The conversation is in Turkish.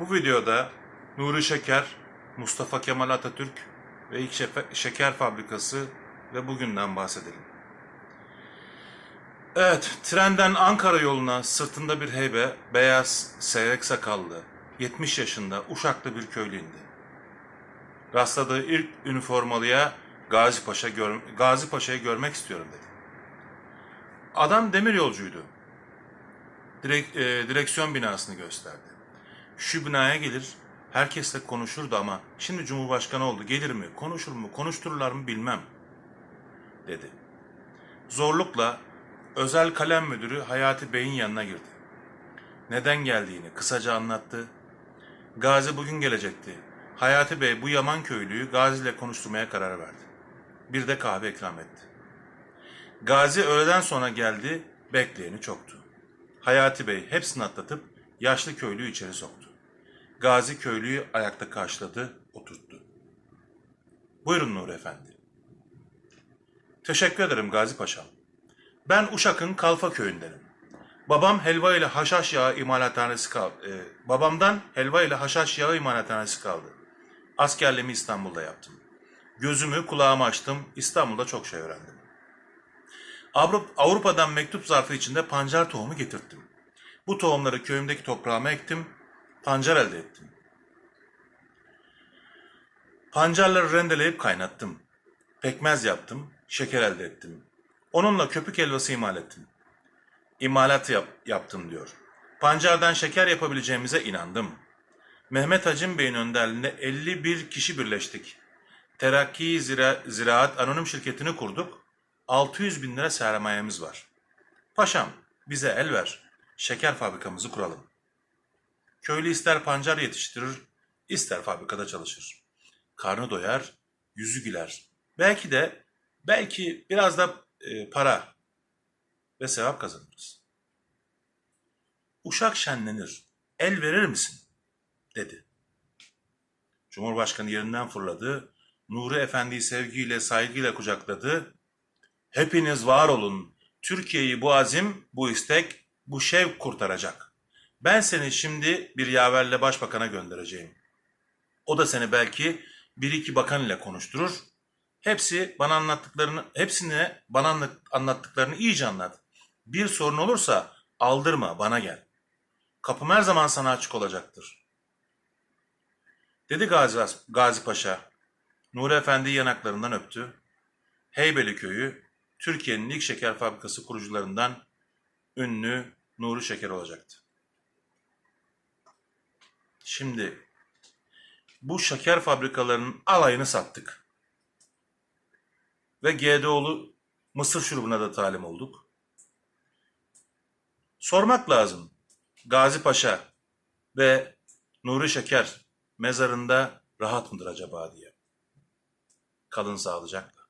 Bu videoda Nuri Şeker, Mustafa Kemal Atatürk ve ilk şeker fabrikası ve bugünden bahsedelim. Evet, trenden Ankara yoluna sırtında bir heybe, beyaz, seyrek sakallı, 70 yaşında Uşaklı bir köylü indi. Rastladığı ilk üniformalıya Gazi Paşa gör, Gazi Paşa'yı görmek istiyorum dedi. Adam demir yolcuydu. Direk, e, direksiyon binasını gösterdi. Şu binaya gelir, herkesle konuşurdu ama şimdi Cumhurbaşkanı oldu, gelir mi, konuşur mu, konuştururlar mı bilmem, dedi. Zorlukla özel kalem müdürü Hayati Bey'in yanına girdi. Neden geldiğini kısaca anlattı. Gazi bugün gelecekti. Hayati Bey bu Yaman köylüyü Gazi ile konuşturmaya karar verdi. Bir de kahve ikram etti. Gazi öğleden sonra geldi, bekleyeni çoktu. Hayati Bey hepsini atlatıp yaşlı köylüyü içeri soktu. Gazi köylüyü ayakta karşıladı, oturttu. Buyurun Nur Efendi. Teşekkür ederim Gazi Paşam. Ben Uşak'ın Kalfa köyündenim. Babam helva ile haşhaş yağı imalathanesi kaldı. babamdan helva ile haşhaş yağı imalathanesi kaldı. Askerliğimi İstanbul'da yaptım. Gözümü kulağımı açtım. İstanbul'da çok şey öğrendim. Avrup- Avrupa'dan mektup zarfı içinde pancar tohumu getirttim. Bu tohumları köyümdeki toprağıma ektim. Pancar elde ettim. Pancarları rendeleyip kaynattım. Pekmez yaptım, şeker elde ettim. Onunla köpük helvası imal ettim. İmalat yap- yaptım diyor. Pancardan şeker yapabileceğimize inandım. Mehmet Hacım Bey'in önderliğinde 51 kişi birleştik. Terakki Zira- Ziraat Anonim Şirketi'ni kurduk. 600 bin lira sermayemiz var. Paşam bize el ver. Şeker fabrikamızı kuralım. Köylü ister pancar yetiştirir, ister fabrikada çalışır. Karnı doyar, yüzü güler. Belki de, belki biraz da e, para ve sevap kazanırız. Uşak şenlenir. El verir misin? dedi. Cumhurbaşkanı yerinden fırladı. Nuri Efendi'yi sevgiyle, saygıyla kucakladı. Hepiniz var olun. Türkiye'yi bu azim, bu istek, bu şevk kurtaracak. Ben seni şimdi bir yaverle başbakana göndereceğim. O da seni belki bir iki bakan ile konuşturur. Hepsi bana anlattıklarını, hepsine bana anlat- anlattıklarını iyice anlat. Bir sorun olursa aldırma, bana gel. Kapım her zaman sana açık olacaktır. Dedi Gazi, Gazi Paşa. Nuri Efendi yanaklarından öptü. Heybeli köyü Türkiye'nin ilk şeker fabrikası kurucularından ünlü Nuri Şeker olacaktı. Şimdi bu şeker fabrikalarının alayını sattık. Ve GDO'lu mısır şurubuna da talim olduk. Sormak lazım. Gazi Paşa ve Nuri Şeker mezarında rahat mıdır acaba diye. Kalın sağlıcakla.